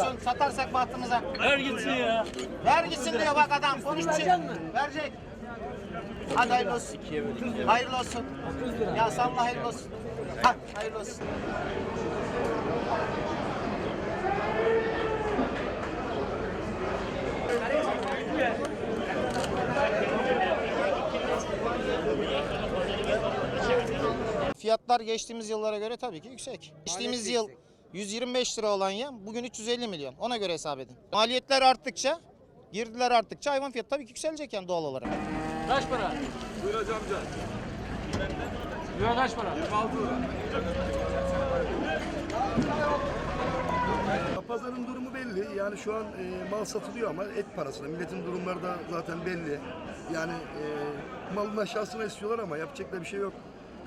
olsun. Satarsak bahtımıza. Ver gitsin ya. Ver gitsin diyor bak adam. Konuşmuş. Verecek. Hadi hayırlı olsun. Hayırlı olsun. Ya salla hayırlı olsun. Ha, hayırlı olsun. Fiyatlar geçtiğimiz yıllara göre tabii ki yüksek. Geçtiğimiz yıl 125 lira olan yem bugün 350 milyon. Ona göre hesap edin. Maliyetler arttıkça, girdiler arttıkça hayvan fiyatı tabii ki yükselecek yani doğal olarak. Kaç para? Buyur hacı amca. Euro kaç para? 26 lira. Pazarın durumu belli. Yani şu an e, mal satılıyor ama et parasına. Milletin durumları da zaten belli. Yani e, malın aşağısına istiyorlar ama yapacak da bir şey yok.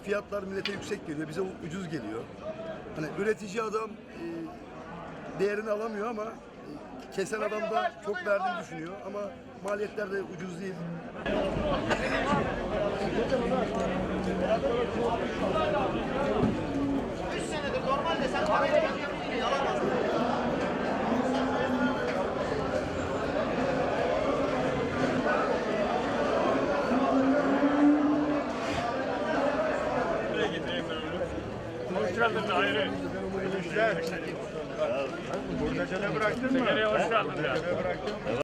Fiyatlar millete yüksek geliyor. Bize ucuz geliyor. Hani üretici adam e, değerini alamıyor ama e, kesen adam da çok verdiğini düşünüyor. Ama maliyetler de ucuz değil. Burada bıraktın mı? Nereye hoş geldin ya?